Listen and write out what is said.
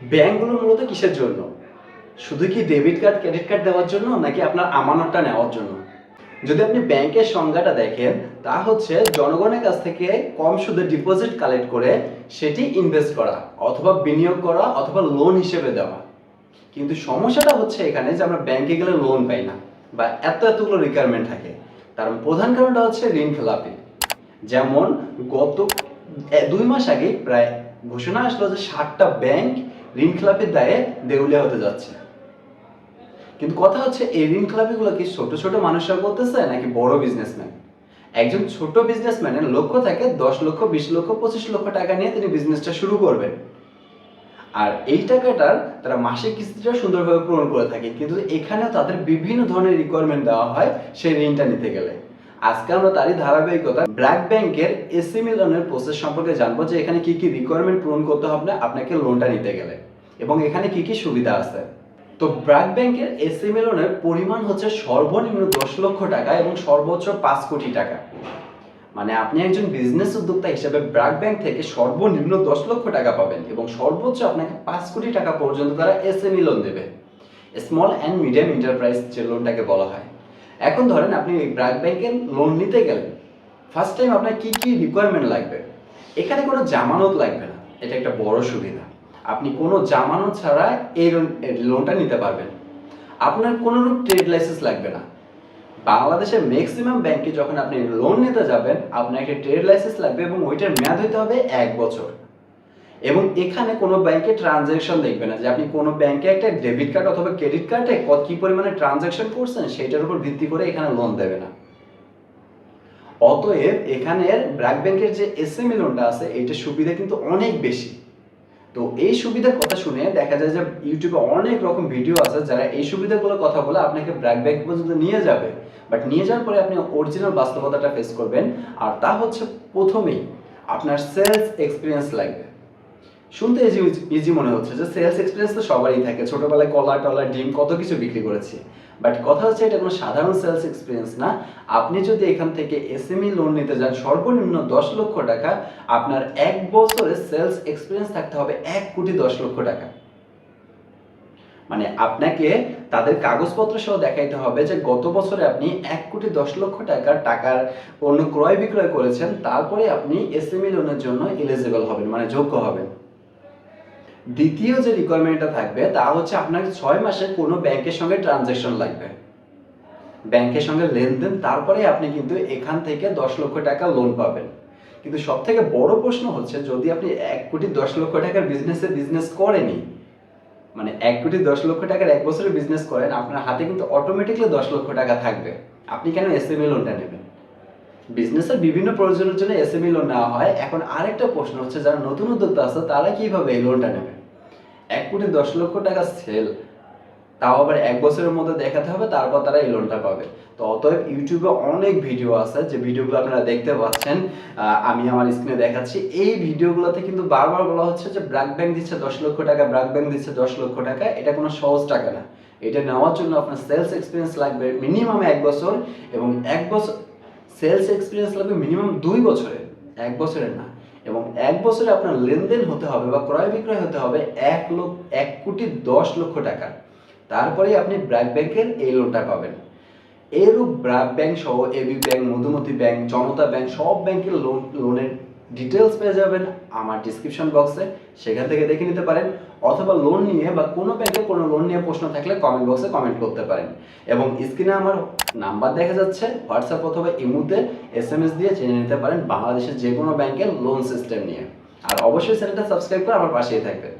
ব্যাংকগুলো মূলত কিসের জন্য? শুধু কি ডেবিট কার্ড ক্রেডিট কার্ড দেওয়ার জন্য, নাকি আপনার আমানতটা নেওয়ার জন্য? যদি আপনি ব্যাংকের সংজ্ঞাটা দেখেন, তা হচ্ছে জনগণের কাছ থেকে কম সুদে ডিপোজিট কালেক্ট করে সেটি ইনভেস্ট করা, অথবা বিনিয়োগ করা, অথবা লোন হিসেবে দেওয়া। কিন্তু সমস্যাটা হচ্ছে এখানে যে আমরা ব্যাংকে গেলে লোন পাই না, বা এত এতগুলো রিকোয়ারমেন্ট থাকে। তার প্রধান কারণটা হচ্ছে ঋণ খেলাপি যেমন গত দুই মাস আগে প্রায় ঘোষণা আসলো যে ষাটটা ব্যাংক ঋণ দায়ে দেউলিয়া হতে যাচ্ছে। কিন্তু কথা হচ্ছে, এই ঋণ খেলাপিগুলো কি ছোট ছোট মানুষরা করতেছে নাকি বড় বিজনেসম্যান একজন ছোট বিজনেসম্যানের লক্ষ্য থাকে দশ লক্ষ, বিশ লক্ষ, পঁচিশ লক্ষ টাকা নিয়ে তিনি বিজনেসটা শুরু করবেন। আর এই টাকাটার তারা মাসিক কিস্তিটা সুন্দরভাবে পূরণ করে থাকে। কিন্তু এখানে তাদের বিভিন্ন ধরনের রিকোয়ারমেন্ট দেওয়া হয় সেই ঋণটা নিতে গেলে। আজকে আমরা তারই ধারাবাহিকতা ব্র্যাক ব্যাংকের এসএমই লোনের প্রসেস সম্পর্কে জানব যে এখানে কি কি রিকোয়ারমেন্ট পূরণ করতে হবে, আপনাকে লোনটা নিতে গেলে। এবং এখানে কি কি সুবিধা আছে। তো ব্র্যাক ব্যাংকের এসএমই লোনের পরিমাণ হচ্ছে সর্বনিম্ন দশ লক্ষ টাকা এবং সর্বোচ্চ পাঁচ কোটি টাকা। মানে আপনি একজন বিজনেস উদ্যোক্তা হিসেবে ব্র্যাক ব্যাংক থেকে সর্বনিম্ন দশ লক্ষ টাকা পাবেন এবং সর্বোচ্চ আপনাকে পাঁচ কোটি টাকা পর্যন্ত তারা এসএমই লোন দেবে। স্মল অ্যান্ড মিডিয়াম এন্টারপ্রাইজ যে লোনটাকে বলা হয়। এখন ধরেন আপনি ব্র্যাক ব্যাংকের লোন নিতে গেলেন ফার্স্ট টাইম আপনার কি কি রিকোয়ারমেন্ট লাগবে? এখানে কোনো জামানত লাগবে না, এটা একটা বড় সুবিধা। আপনি কোনো জামানত ছাড়া এই লোন- লোনটা নিতে পারবেন। আপনার কোনো রূপ ট্রেড লাইসেন্স লাগবে না। বাংলাদেশের ম্যাক্সিমাম ব্যাংকে যখন আপনি লোন নিতে যাবেন, আপনার একটা ট্রেড লাইসেন্স লাগবে এবং ওইটার মেয়াদ হইতে হবে এক বছর। এবং এখানে কোনো ব্যাংকে ট্রানজ্যাকশন দেখবে না যে আপনি কোনো ব্যাংকে একটা ডেবিট কার্ড অথবা ক্রেডিট কার্ডে কত কি পরিমাণে ট্রানজ্যাকশন করছেন সেটার উপর ভিত্তি করে এখানে লোন দেবে না। অতএব এখানের ব্র্যাক ব্যাংকের যে এস এসএমই লোনটা আছে এইটার সুবিধা কিন্তু অনেক বেশি। তো এই সুবিধার কথা শুনে দেখা যায় যে ইউটিউবে অনেক রকম ভিডিও আছে যারা এই সুবিধাগুলোর কথা বলে আপনাকে ব্র্যাক ব্যাংক পর্যন্ত নিয়ে যাবে। বাট নিয়ে যাওয়ার পরে আপনি অরিজিনাল বাস্তবতাটা ফেস করবেন। আর তা হচ্ছে প্রথমেই আপনার সেলস এক্সপিরিয়েন্স লাগবে। শুনতে ইজি ইজি মনে হচ্ছে যে সেলস এক্সপিরিয়েন্স তো সবারই থাকে। ছোটবেলায় কলা, টলা, ডিম কত কিছু বিক্রি করেছি। বাট কথা হচ্ছে এটা কোনো সাধারণ সেলস এক্সপিরিয়েন্স না। আপনি যদি এখান থেকে এসএমই লোন নিতে যান, সর্বনিম্ন দশ লক্ষ টাকা, আপনার এক বছরের সেলস এক্সপিরিয়েন্স থাকতে হবে এক কোটি দশ লক্ষ টাকা। মানে আপনাকে তাদের কাগজপত্র সহ দেখাইতে হবে যে গত বছরে আপনি এক কোটি দশ লক্ষ টাকার টাকার পণ্য ক্রয় বিক্রয় করেছেন, তারপরে আপনি এসএমই লোনের জন্য এলিজিবল হবেন মানে যোগ্য হবেন। দ্বিতীয় যে রিকোয়ারমেন্টটা থাকবে, তা হচ্ছে আপনার ছয় মাসে কোনো ব্যাংকের সঙ্গে ট্রানজ্যাকশন লাগবে। ব্যাংকের সঙ্গে লেনদেন তারপরে আপনি কিন্তু এখান থেকে দশ লক্ষ টাকা লোন পাবেন। কিন্তু সব থেকে বড় প্রশ্ন হচ্ছে, যদি আপনি এক কোটি দশ লক্ষ টাকার বিজনেসে বিজনেস করেনি মানে এক কোটি দশ লক্ষ টাকার এক বছরের বিজনেস করেন, আপনার হাতে কিন্তু অটোমেটিকলি দশ লক্ষ টাকা থাকবে। আপনি কেন এসএমই লোনটা নেবেন? বিজনেসের বিভিন্ন প্রয়োজনের জন্য এসএমই লোন নেওয়া হয়। এখন আরেকটা প্রশ্ন হচ্ছে, যারা নতুন উদ্যোক্তা আছে, তারা কীভাবে এই লোনটা নেবে? এক কোটি দশ লক্ষ টাকা সেল তাও আবার এক বছরের মধ্যে দেখাতে হবে, তারপর তারা এই লোনটা পাবে। তো অতএব ইউটিউবে অনেক ভিডিও আছে, যে ভিডিওগুলো আপনারা দেখতে পাচ্ছেন আমি আমার স্ক্রিনে দেখাচ্ছি। এই ভিডিওগুলোতে কিন্তু বারবার বলা হচ্ছে যে, ব্র্যাক ব্যাংক দিচ্ছে দশ লক্ষ টাকা, ব্র্যাক ব্যাংক দিচ্ছে দশ লক্ষ টাকা, এটা কোনো সহজ টাকা না। এটা নেওয়ার জন্য আপনার সেলস এক্সপিরিয়েন্স লাগবে মিনিমাম এক বছর এবং এক বছর সেলস এক্সপিরিয়েন্স লাগবে মিনিমাম দুই বছরে, এক বছরের না। এবং এক বছরে আপনার লেনদেন হতে হবে বা ক্রয় বিক্রয় হতে হবে এক লক্ষ এক কোটি দশ লক্ষ টাকা। তারপরেই আপনি ব্র্যাক ব্যাংকের এই লোনটা পাবেন। এরূপ ব্র্যাক ব্যাংক সহ AB bank, Madhumati bank, Janata bank সব ব্যাংকের লোন লোনের ডিটেলস পেয়ে যাবেন আমার ডিসক্রিপশন বক্সে সেখান থেকে দেখে নিতে পারেন। অথবা লোন নিয়ে বা কোনো ব্যাংকে কোনো লোন নিয়ে প্রশ্ন থাকলে কমেন্ট বক্সে কমেন্ট করতে পারেন। এবং স্ক্রিনে আমার নাম্বার দেখা যাচ্ছে। হোয়াটসঅ্যাপ অথবা ইমুতে এস এম এস দিয়ে জেনে নিতে পারেন বাংলাদেশের যে কোনো ব্যাংকের লোন সিস্টেম নিয়ে। আর অবশ্যই চ্যানেলটা সাবস্ক্রাইব করে আমার পাশেই থাকবেন।